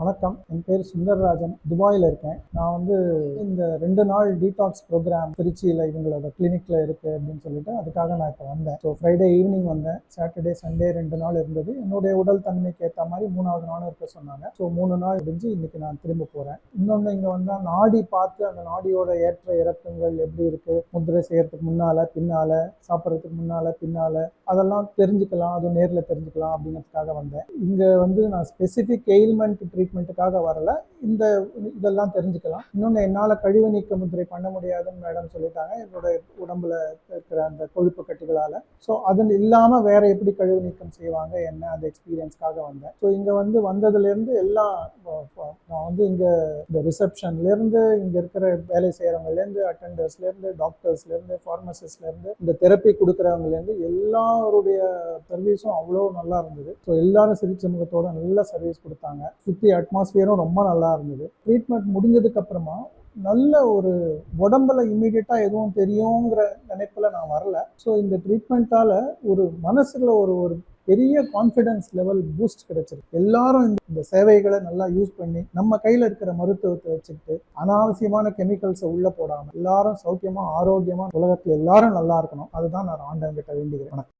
வணக்கம். என் பேர் சுந்தரராஜன். துபாயில் இருக்கேன். நான் வந்து இந்த ரெண்டு நாள் டீடாக்ஸ் ப்ரோக்ராம் திருச்சியில் இவங்களோட கிளினிக்கில் இருக்குது அப்படின்னு சொல்லிட்டு அதுக்காக நான் இப்போ வந்தேன். ஸோ ஃப்ரைடே ஈவினிங் வந்தேன். சாட்டர்டே சண்டே ரெண்டு நாள் இருந்தது. என்னுடைய உடல் தன்மைக்கு ஏற்ற மாதிரி மூணாவது நாளும் இருக்க சொன்னாங்க. ஸோ மூணு நாள் முடிஞ்சு இன்னைக்கு நான் திரும்ப போகிறேன் இன்னொன்று இங்கே வந்தால் நாடி பார்த்து அந்த நாடியோட ஏற்ற இறக்கங்கள் எப்படி இருக்குது முதிரை செய்யறதுக்கு முன்னால் பின்னால் சாப்பிட்றதுக்கு முன்னால் பின்னால் அதெல்லாம் தெரிஞ்சுக்கலாம். அதுவும் நேரில் தெரிஞ்சுக்கலாம் அப்படிங்கிறதுக்காக வந்தேன். இங்கே வந்து நான் ஸ்பெசிஃபிக் எயில்மெண்ட் ட்ரீட்மெண்ட்டுக்காக வரல. இந்த இதெல்லாம் தெரிஞ்சுக்கலாம். இன்னொன்று என்னால் கழிவு நீக்க முத்திரை பண்ண முடியாதுன்னு மேடம் சொல்லிட்டாங்க. என்னோட உடம்புல இருக்கிற அந்த கொழுப்பு கட்டிகளால். ஸோ அது இல்லாமல் வேற எப்படி கழிவு நீக்கம் செய்வாங்க? என்ன அந்த எக்ஸ்பீரியன்ஸ்க்காக வந்தேன். ஸோ இங்கே வந்து வந்ததுலேருந்து எல்லாம் நான் வந்து இங்கே இந்த ரிசப்ஷன்லேருந்து இங்கே இருக்கிற வேலை செய்கிறவங்கலேருந்து அட்டண்டர்ஸ்லேருந்து டாக்டர்ஸ்லேருந்து ஃபார்மசிஸ்ட்லேருந்து இந்த தெரப்பி கொடுக்குறவங்கலேருந்து எல்லாருடைய சர்வீஸும் அவ்வளோ நல்லா இருந்தது. ஸோ எல்லாரும் சிரிச்ச முகத்தோட நல்ல சர்வீஸ் கொடுத்தாங்க. சுற்றி அட்மாஸ்பியரும் ரொம்ப நல்லா இருந்தது. ட்ரீட்மெண்ட் முடிஞ்சதுக்கு அப்புறமா நல்ல ஒரு உடம்புல இம்மீடியட்டாக எதுவும் தெரியுங்கிற நினைப்பில் நான் வரல. ஸோ இந்த ட்ரீட்மெண்ட்டால் ஒரு மனசுல ஒரு ஒரு பெரிய கான்ஃபிடன்ஸ் லெவல் பூஸ்ட் கிடைச்சிருக்கு. எல்லாரும் இந்த- சேவைகளை நல்லா யூஸ் பண்ணி நம்ம கையில் இருக்கிற மருத்துவத்தை வச்சுக்கிட்டு அனாவசியமான கெமிக்கல்ஸை உள்ளே போடாமல் எல்லாரும் சௌக்கியமாக ஆரோக்கியமாக உலகத்தில் எல்லாரும் நல்லா இருக்கணும். அதுதான் நான் ஆண்டவன் கிட்ட வேண்டிக்கிறேன்